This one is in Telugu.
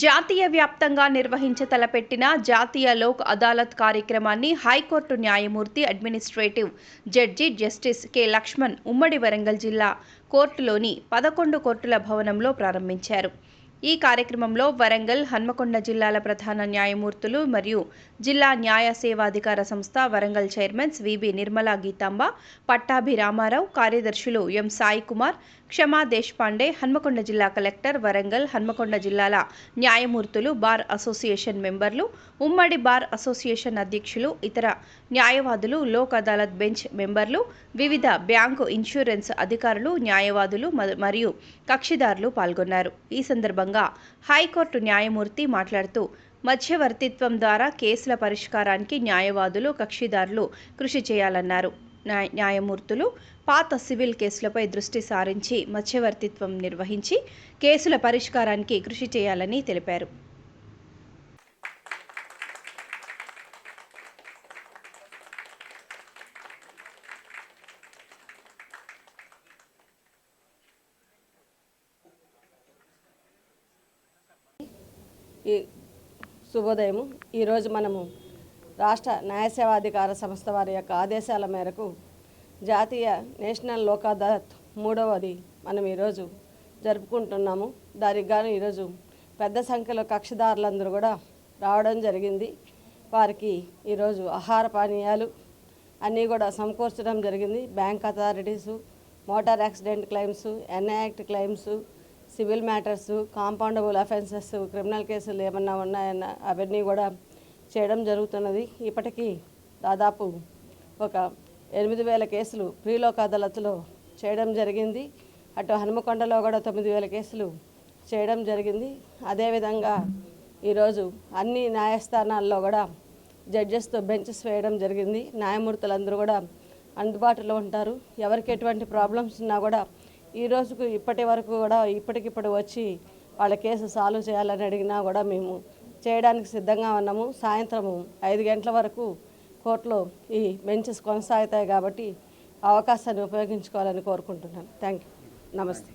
జాతీయ వ్యాప్తంగా నిర్వహించ తలపెట్టిన జాతీయ లోక్ అదాలత్ కార్యక్రమాన్ని హైకోర్టు న్యాయమూర్తి administrative judge justice K. Laxman ఉమ్మడి వరంగల్ జిల్లా కోర్టులోని పదకొండు కోర్టుల భవనంలో ప్రారంభించారు. ఈ కార్యక్రమంలో వరంగల్ హన్మకొండ జిల్లాల ప్రధాన న్యాయమూర్తులు మరియు జిల్లా న్యాయ సేవాధికార సంస్థ Warangal chairmans V B Nirmala Geetamba Pattabhi Ramarao కార్యదర్శులు ఎం సాయి కుమార్ క్షమా దేశపాండే హన్మకొండ జిల్లా కలెక్టర్ వరంగల్ హన్మకొండ జిల్లాల న్యాయమూర్తులు బార్ అసోసియేషన్ మెంబర్లు ఉమ్మడి బార్ అసోసియేషన్ అధ్యక్షులు ఇతర న్యాయవాదులు లోక్ అదాలత్ బెంచ్ మెంబర్లు వివిధ బ్యాంకు ఇన్సూరెన్స్ అధికారులు న్యాయవాదులు మ- మరియు కక్షిదారులు పాల్గొన్నారు. ఈ సందర్భంగా హైకోర్టు న్యాయమూర్తి మాట్లాడుతూ మధ్యవర్తిత్వం ద్వారా కేసుల పరిష్కారానికి న్యాయవాదులు కక్షిదారులు కృషి చేయాలన్నారు. న్యాయ- న్యాయమూర్తులు పాత సివిల్ కేసులపై దృష్టి సారించి మధ్యవర్తిత్వం నిర్వహించి కేసుల పరిష్కారానికి కృషి చేయాలని తెలిపారు. ఈ శుభోదయం. ఈరోజు మనము రాష్ట్ర న్యాయ సేవాధికార సంస్థ వారి యొక్క ఆదేశాల మేరకు జాతీయ నేషనల్ లోక్ అదాలత్ మూడవది మనం ఈరోజు జరుపుకుంటున్నాము. దానికి గాను ఈరోజు పెద్ద సంఖ్యలో కక్షిదారులందరూ కూడా రావడం జరిగింది. వారికి ఈరోజు ఆహార పానీయాలు అన్నీ కూడా సమకూర్చడం జరిగింది. Bank authorities motor accident claims N I act claims civil matters compoundable offences criminal కేసులు ఏమన్నా ఉన్నాయన్న అవన్నీ కూడా చేయడం జరుగుతున్నది. ఇప్పటికీ దాదాపు ఒక ఎనిమిది వేల కేసులు ప్రీలోక అదాలత్లో చేయడం జరిగింది. అటు హనుమకొండలో కూడా తొమ్మిది వేల కేసులు చేయడం జరిగింది. అదేవిధంగా ఈరోజు అన్ని న్యాయస్థానాల్లో కూడా జడ్జెస్తో బెంచెస్ వేయడం జరిగింది. న్యాయమూర్తులందరూ కూడా అందుబాటులో ఉంటారు. ఎవరికి ఎటువంటి ప్రాబ్లమ్స్ ఉన్నా కూడా ఈ రోజుకు ఇప్పటి వరకు కూడా ఇప్పటికిప్పుడు వచ్చి వాళ్ళ కేసు సాల్వ్ చేయాలని అడిగినా కూడా మేము చేయడానికి సిద్ధంగా ఉన్నాము. సాయంత్రము ఐదు గంటల వరకు కోర్టులో ఈ బెంచెస్ కొనసాగుతాయి కాబట్టి అవకాశాన్ని ఉపయోగించుకోవాలని కోరుకుంటున్నాను. థ్యాంక్ యూ నమస్తే.